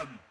am.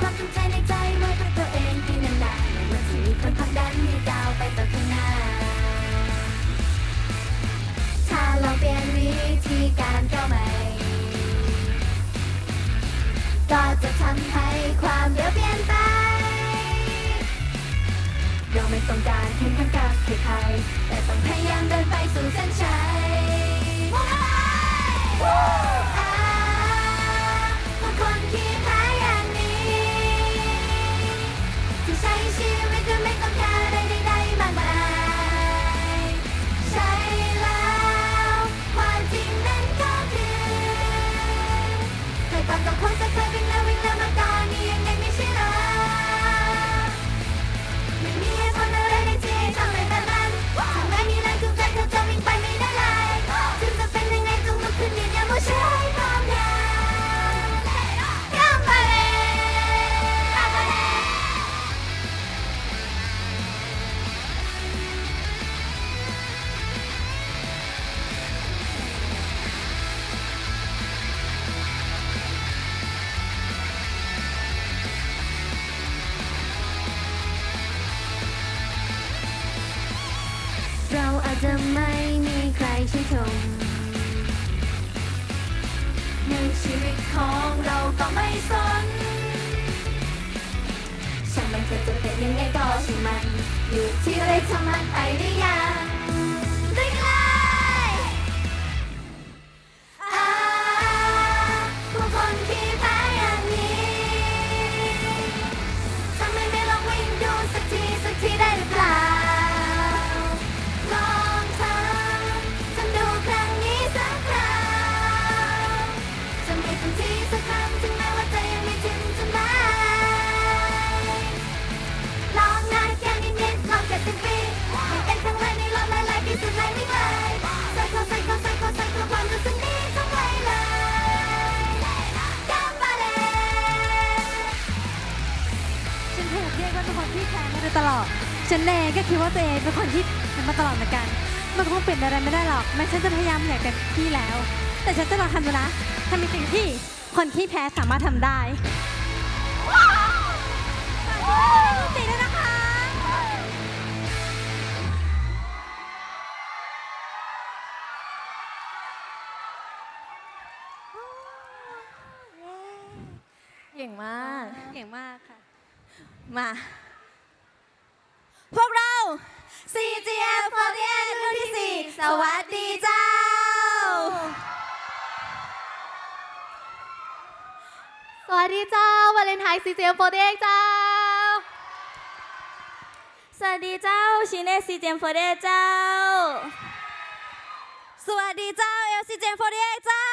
ความตั้ใจในใจไว้กับตัวเองที่นานๆในวันที่มีคนผลักดันให้ก้าวไปต่อข้างหน้า ถ้าเราเปลี่ยนวิธีการก้ใหม่ ก็จะทำให้ความเร็วเปลี่ยนไปเราไม่ต้องการเห็นข้างการ ยู่ที่อะไรทำมันไปหรือยัง ฉันเองก็คิดว่าตัวเองเป็นคนที่เป็นมาตลอดเหมือนกัน มันคงเปลี่ยนอะไรไม่ได้หรอกแม้ฉันจะพยายามอย่างเต็มที่แล้ว แต่ฉันจะลองทำดูนะทำในสิ่งที่คนที่แพ้สามารถทำได้ตีด้วยนะคะ เก่งมาก เก่งมากค่ะ มาพวกเรา CGM48 รุ่นที่ 4 สวัสดีเจ้า สวัสดีเจ้าวาเลนไทน์ CGM48 เจ้า สวัสดีเจ้าชิเน่ CGM48 เจ้า สวัสดีเจ้า LCGM48 เจ้า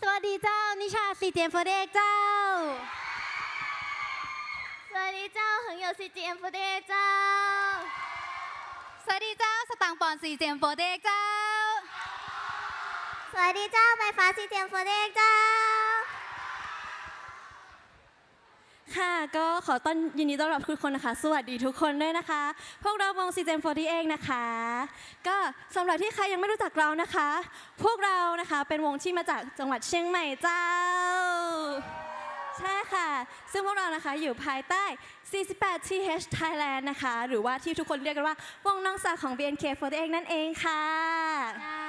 สวัสดีเจ้านิชา CGM48 เจ้า สวัสดีเจ้าหงโย CGM48 เดเจ้า สวัสดีเจ้าสตังค์ปอน CGM48 เดเจ้า สวัสดีเจ้าใบฟ้า CGM48 เดเจ้า ค่ะก็ขอต้อนยินดีต้อนรับทุกคนนะคะ สวัสดีทุกคนด้วยนะคะ พวกเราวง CGM48 นะคะ ก็สำหรับที่ใครยังไม่รู้จักเรานะคะ พวกเรานะคะเป็นวงที่มาจากจังหวัดเชียงใหม่เจ้า ใช่ค่ะ ซึ่งพวกเรานะคะอยู่ภายใต้ 48 TH Thailand นะคะ หรือว่าที่ทุกคนเรียกกันว่าวงน้องสาวของ BNK48 นั่นเองค่ะ ใช่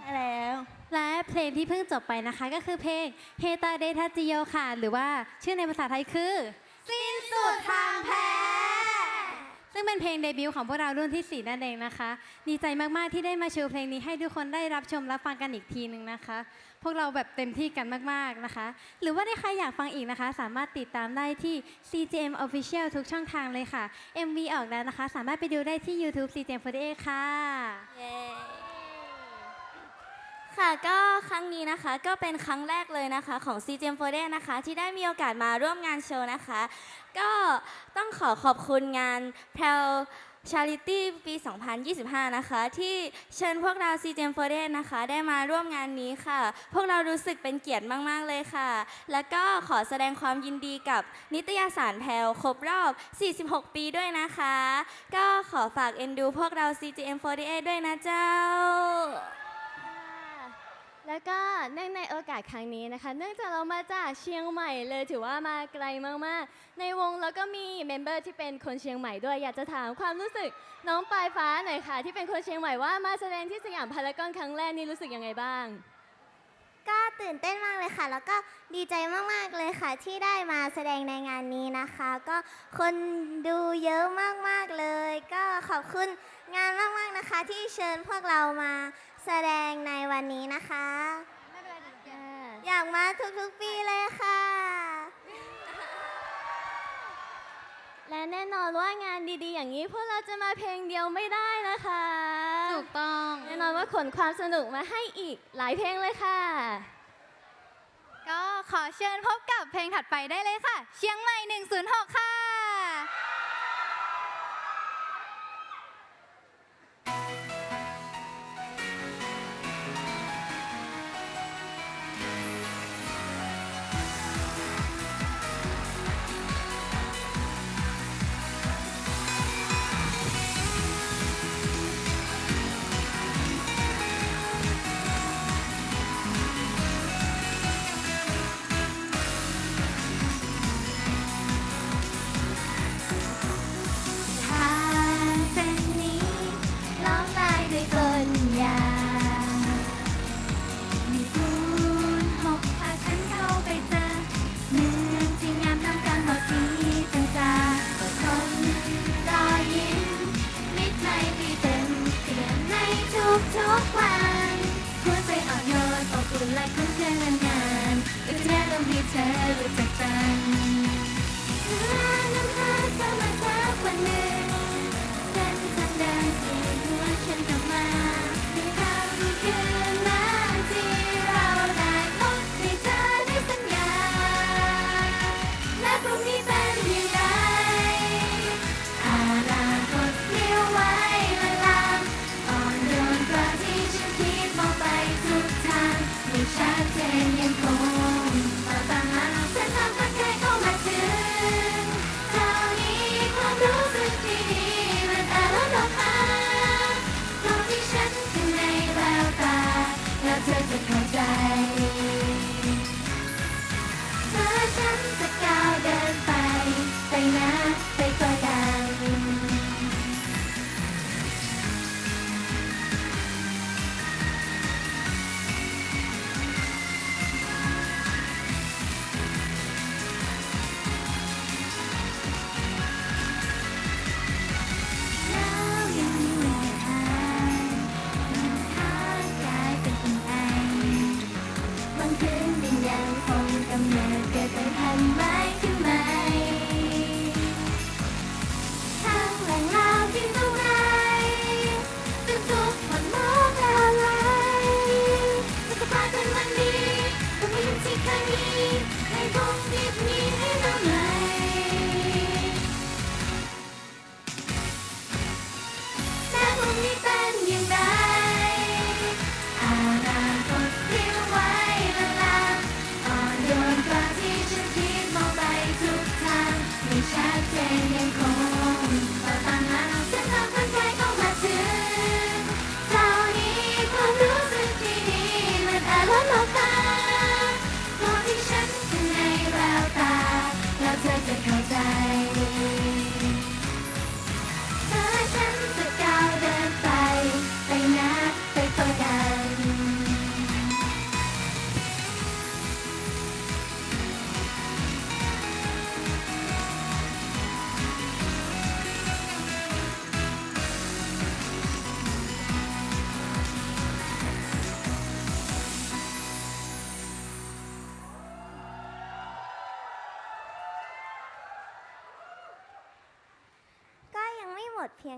ใช่แล้ว และเพลงที่เพิ่งจบไปนะคะก็คือเพลงเฮตาเดทัจิโยค่ะ หรือว่าชื่อในภาษาไทยคือ สิ้นสุดทางแพ้ ซึ่งเป็นเพลงเดบิวต์ของพวกเรารุ่นที่ 4 นั่นเองนะคะ ดีใจมาก ๆ ที่ได้มาโชว์เพลงนี้ให้ทุกคนได้รับชมรับฟังกันอีกทีหนึ่งนะคะ พวกเราแบบเต็มที่กันมากๆนะคะ หรือว่าถ้าใครอยากฟังอีกนะคะ สามารถติดตามได้ที่ CGM Official ทุกช่องทางเลยค่ะ MV ออกแล้วนะคะ สามารถไปดูได้ที่ YouTube CGM48 ค่ะค่ะก็ครั้งนี้นะคะก็เป็นครั้งแรกเลยนะคะของ CGM48 นะคะ ที่ได้มีโอกาสมาร่วมงานโชว์นะคะ ก็ต้องขอขอบคุณงาน p r ชาริตี้ปี 2025 นะคะ ที่เชิญพวกเรา CGM48 นะคะ ได้มาร่วมงานนี้ค่ะ พวกเรารู้สึกเป็นเกียรติมาก ๆ เลยค่ะ แล้วก็ขอแสดงความยินดีกับนิตยสารแพลครบรอบ 46 ปีด้วยนะคะ ก็ขอฝากเอ็นดูพวกเรา CGM48 ด้วยนะเจ้า เนื่องในโอกาสครั้งนี้นะคะ เนื่องจากเรามาจากเชียงใหม่เลยถือว่ามาไกลมากๆ ในวงแล้วก็มีเมมเบอร์ที่เป็นคนเชียงใหม่ด้วยอยากจะถามความรู้สึกน้องปลายฟ้าหน่อยค่ะ ที่เป็นคนเชียงใหม่ว่ามาแสดงที่สยามพารากอนครั้งแรกนี่รู้สึกยังไงบ้าง ก็ตื่นเต้นมากเลยค่ะ แล้วก็ดีใจมากๆเลยค่ะ ที่ได้มาแสดงในงานนี้นะคะ ก็คนดูเยอะมากๆเลย ก็ขอบคุณงานมากๆนะคะ ที่เชิญพวกเรามาแสดงในวันนี้นะคะ อยากมาทุกๆปีเลยค่ะ และแน่นอนว่างานดีๆ อย่างนี้พวกเราจะมาเพลงเดียวไม่ได้นะคะ ถูกต้อง แน่นอนว่าขนความสนุกมาให้อีกหลายเพลงเลยค่ะ ก็ขอเชิญพบกับเพลงถัดไปได้เลยค่ะ เชียงใหม่ 106 ค่ะ ทุกทุกๆวันหัวใจอ่อนโยนอบอุ่นและคุ้นเคยนานๆก็จะต้องให้เธอรู้จักกันน้ำตาจะมาสักวันหนึ่งเส้นทางเดินที่หัวฉันกลับมา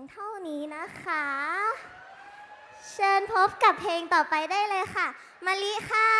เพียงเท่านี้นะคะ เชิญพบกับเพลงต่อไปได้เลยค่ะมะลิค่ะ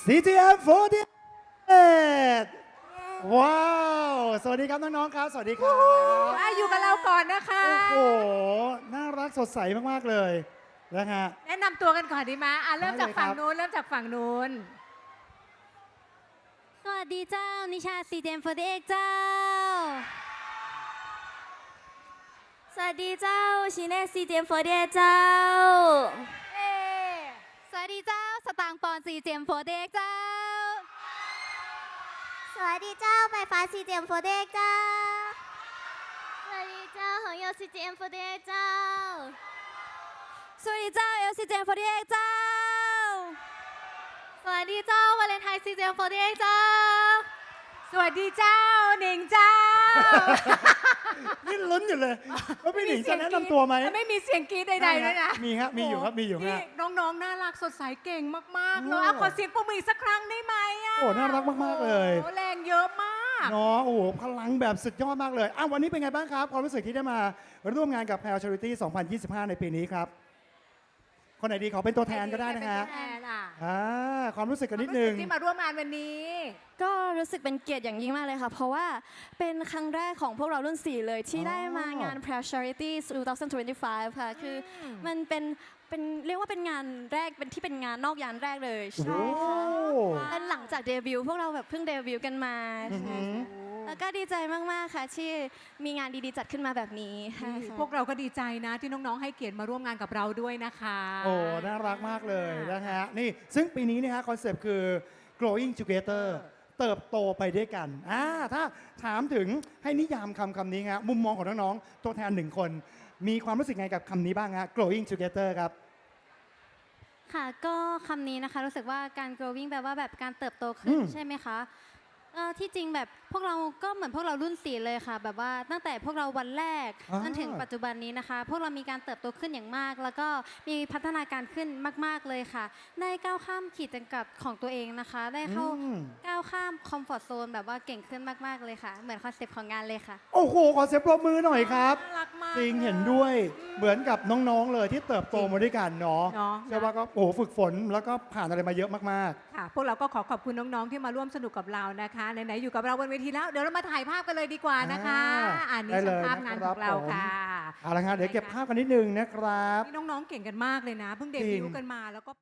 CTM 48ว้าว สวัสดีครับน้องๆครับ สวัสดีครับอะอยู่กับเราก่อนนะคะโอ้โหน่ารักสดใสมากๆเลยนะฮะ แนะนำตัวกันก่อนดีไหมอะเริ่มจากได้เลยฝั่งครับนู้นเริ่มจากฝั่งนู้นสวัสดีเจ้า นิชาซีเจมโฟเด็กเจ้า สวัสดีเจ้าชิเน่ซีเจมโฟเดเจ้าสวัสดีเจ้าส ตางค์ปอนซีเจมโฟเด็กเจ้า สวัสดีเจ้าใบฟ้าซีเจมโฟเดกเจ้า สวัสดีเจ้าของโยซีเจมโฟเดเจ้า สวัสดีเจ้าเอลซีเจมโฟเด็กเจ้า สวัสดีเจ้าวาเลนไทน์ซีเจมโฟเดเจ้า สวัสดีเจ้าหนิงเจ้า นี่ลุ้นอยู่เลยว่าพี่หนิงจะแนะนำตัวไหมไม่มีเสียงกรี๊ดใดๆด้วยนะมีฮะมีอยู่ครับมีอยู่ฮะนี่น้องๆน่ารักสดใสเก่งมากๆโอ้เลยอะขอเสียงปรบมืออีกสักครั้งได้ไหมอะโอ้น่ารักมากๆเลยโอ้แรงเยอะมากเนาะโอ้โหพลังแบบสุดยอดมากเลยอะวันนี้เป็นไงบ้างครับความรู้สึกที่ได้มาร่วมงานกับ p พ l Charity 2025 ในปีนี้ครับ คนไหนดีขอเป็นตัวแทนก็ได้นะฮะเป็นตัวแทนอะอ่าความรู้สึกกันนิดความนึรู้งสึกที่มาร่วมงานวันนี้ ก็รู้สึกเป็นเกียรติอย่างยิ่งมากเลยค่ะ เพราะว่าเป็นครั้งแรกของพวกเรารุ่น 4 เลยที่อ๋อได้มางาน Proud Charity 2025 ค่ะ คืออมันเป็นเป็นเรียกว่าเป็นงานแรกเป็นที่เป็นงานนอกยานแรกเลยโอ้ใช่ค่ะโหและหลังจากเดบิวต์พวกเราแบบเพิ่งเดบิวต์กันมาอือหือ แล้วก็ดีใจมากๆค่ะที่มีงานดีๆจัดขึ้นมาแบบนี้ค่ะพวกเราก็ดีใจนะที่น้องๆให้เกียรติมาร่วมงานกับเราด้วยนะคะ โอ้ น่ารักมากเลยนะฮะ นี่ซึ่งปีนี้นะฮะคอนเซปต์คือ growing together เติบโตไปด้วยกันอ่าถ้าถามถึงให้นิยามคำคำนี้ฮะมุมมองของน้องๆตัวแทนหนึ่งคน มีความรู้สึกไงกับคำนี้บ้างฮะ growing together ครับค่ะก็คำนี้นะคะรู้สึกว่าการ growing แปลว่าแบบการเติบโตขึ้นอืมใช่ไหมคะเอ่อที่จริงแบบ พวกเราก็เหมือนพวกเรารุ่นสี่เลยค่ะ แบบว่าตั้งแต่พวกเราวันแรกอ่า จนถึงปัจจุบันนี้นะคะ พวกเรามีการเติบโตขึ้นอย่างมาก แล้วก็มีพัฒนาการขึ้นมาก ๆเลยค่ะ ได้ก้าวข้ามขีดจำกัดของตัวเองนะคะ ได้เข้าอืม ก้าวข้ามคอมฟอร์ทโซนแบบว่าเก่งขึ้นมากๆเลยค่ะ เหมือนคอนเซปต์ของงานเลยค่ะ โอ้โห ขอเสียงปรบมือหน่อยครับ น่ารักมากจริงเห็นด้วยเหมือนกับน้องๆเลยที่เติบโตมาด้วยกันเนาะเนาะเชื่อว่าก็โอ้โหฝึกฝนแล้วก็ผ่านอะไรมาเยอะมากค่ะพวกเราก็ขอขอบคุณน้องๆที่มาร่วมสนุกกับเรานะคะไหนๆอยู่กับเราบนเวทีแล้ว เดี๋ยวเรามาถ่ายภาพกันเลยดีกว่านะคะอ่าอันนี้ได้เลช่างยภาพงานนะคขรับองเราผมค่ะๆเอาละครับเดี๋ยวเก็บภาพกันนิดนึงนะครับนี่น้องๆเก่งกันมากเลยนะ เพิ่งเดจริบิงวต์กันมาแล้วก็